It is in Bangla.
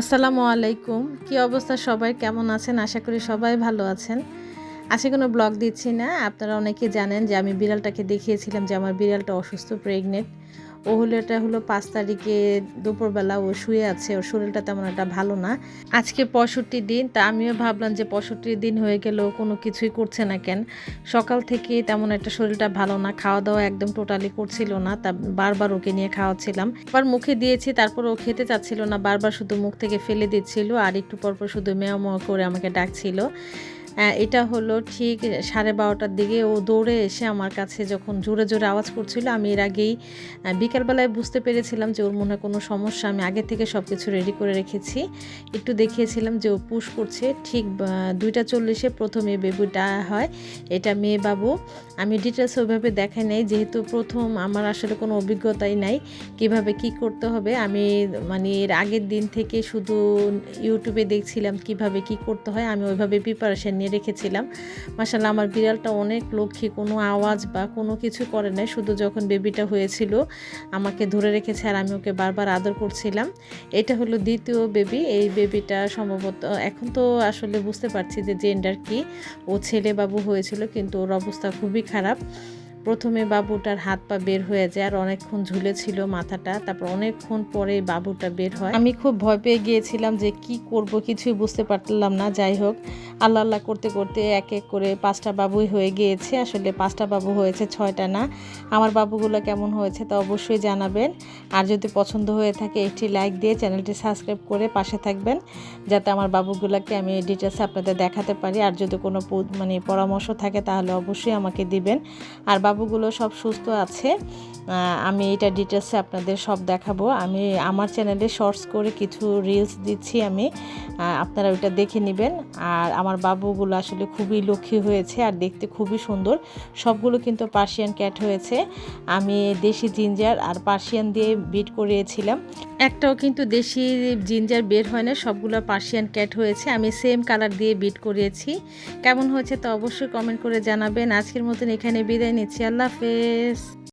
আসসালামু আলাইকুম। কি অবস্থা সবাই? কেমন আছেন? আশা করি সবাই ভালো আছেন। আজকে কোনো ব্লগ দিচ্ছি না। আপনারা অনেকে জানেন যে আমি বিড়ালটাকে দেখিয়েছিলাম যে আমার বিড়ালটা অসুস্থ প্রেগনেন্ট ও হলো এটা হলো পাঁচ তারিখে দুপুরবেলা ও শুয়ে আছে, ওর শরীরটা তেমন একটা ভালো না। আজকে পঁয়ষট্টি দিন, তা আমিও ভাবলাম যে পঁয়ষট্টি দিন হয়ে গেলেও কোনো কিছুই করছে না কেন। সকাল থেকে তেমন একটা শরীরটা ভালো না খাওয়া দাওয়া একদম টোটালি করছিল না, তা বারবার ওকে নিয়ে খাওয়াচ্ছিলাম। আবার মুখে দিয়েছি, তারপর ও খেতে চাচ্ছিল না, বারবার শুধু মুখ থেকে ফেলে দিচ্ছিল, আর একটু পরপর শুধু মেয়া মেয়া করে আমাকে ডাকছিল। এটা হলো ঠিক সাড়ে বারোটার দিকে ও দৌড়ে এসে আমার কাছে যখন জোরে জোরে আওয়াজ করছিল, আমি এর আগেই বিকালবেলায় বুঝতে পেরেছিলাম যে ওর মনে হয় কোনো সমস্যা, আমি আগে থেকে সব কিছু রেডি করে রেখেছি। একটু দেখিয়েছিলাম যে ও পুশ করছে, ঠিক দুইটা চল্লিশে প্রথমে বেবিটা হয়, এটা মেয়ে বাবু। আমি ডিটেলস ওইভাবে দেখাই নাই, যেহেতু প্রথম আমার আসলে কোনো অভিজ্ঞতাই নাই, কীভাবে কি করতে হবে, আমি মানে এর আগের দিন থেকে শুধু ইউটিউবে দেখছিলাম কীভাবে কি করতে হয়, আমি ওইভাবে প্রিপারেশন নিয়ে রেখেছিলাম। মাসাল্লাহ আমার বিড়ালটা অনেক লক্ষ্মী, কোনো আওয়াজ বা কোনো কিছু করে নাই, শুধু যখন বেবিটা হয়েছিল আমাকে ধরে রেখেছে আর আমি ওকে বারবার আদর করছিলাম। এটা হলো দ্বিতীয় বেবি, এই বেবিটা সম্ভবত এখন তো আসলে বুঝতে পারছি যে জেন্ডার কি। ও ছেলে বাবু হয়েছিল, কিন্তু ওর অবস্থা খুবই খারাপ। প্রথমে বাবুটার হাত পা বের হয়ে যায় আর অনেকক্ষণ ঝুলেছিল মাথাটা, তারপর অনেকক্ষণ পরে বাবুটা বের হয়। আমি খুব ভয় পেয়ে গিয়েছিলাম যে কি করব, কিছুই বুঝতে পারলাম না। যাই হোক, আল্লাহ আল্লাহ করতে করতে এক এক করে পাঁচটা বাবুই হয়ে গিয়েছে। আসলে পাঁচটা বাবু হয়েছে, ছয়টা না। আমার বাবুগুলো কেমন হয়েছে তা অবশ্যই জানাবেন। আর যদি পছন্দ হয়ে থাকে, একটি লাইক দিয়ে চ্যানেলটি সাবস্ক্রাইব করে পাশে থাকবেন, যাতে আমার বাবুগুলোকে আমি ডিটেলসে আপনাদের দেখাতে পারি। আর যদি কোনো মানে পরামর্শ থাকে, তাহলে অবশ্যই আমাকে দিবেন। আর বাবুগুলো সব সুস্থ আছে। আমি এটা ডিটেলসে আপনাদের সব দেখাবো। আমি আমার চ্যানেলে শর্টস করে কিছু রিলস দিচ্ছি আমি। আপনারা ওইটা দেখে নেবেন। আর আমার বাবুগুলো আসলে খুবই লক্ষ্মী হয়েছে আর দেখতে খুবই সুন্দর। সবগুলো কিন্তু পার্সিয়ান ক্যাট হয়েছে। আমি দেশি জিঞ্জার আর পার্সিয়ান দিয়ে বিট করিয়েছিলাম একটাও কিন্তু দেশি জিঞ্জার বের হয় না, সবগুলো পার্সিয়ান ক্যাট হয়েছে। আমি সেম কালার দিয়ে বিট করিয়েছি কেমন হয়েছে তো অবশ্যই কমেন্ট করে জানাবেন। আজকের মতন এখানে বিদায় নিচ্ছি। আল্লাহ হাফেজ।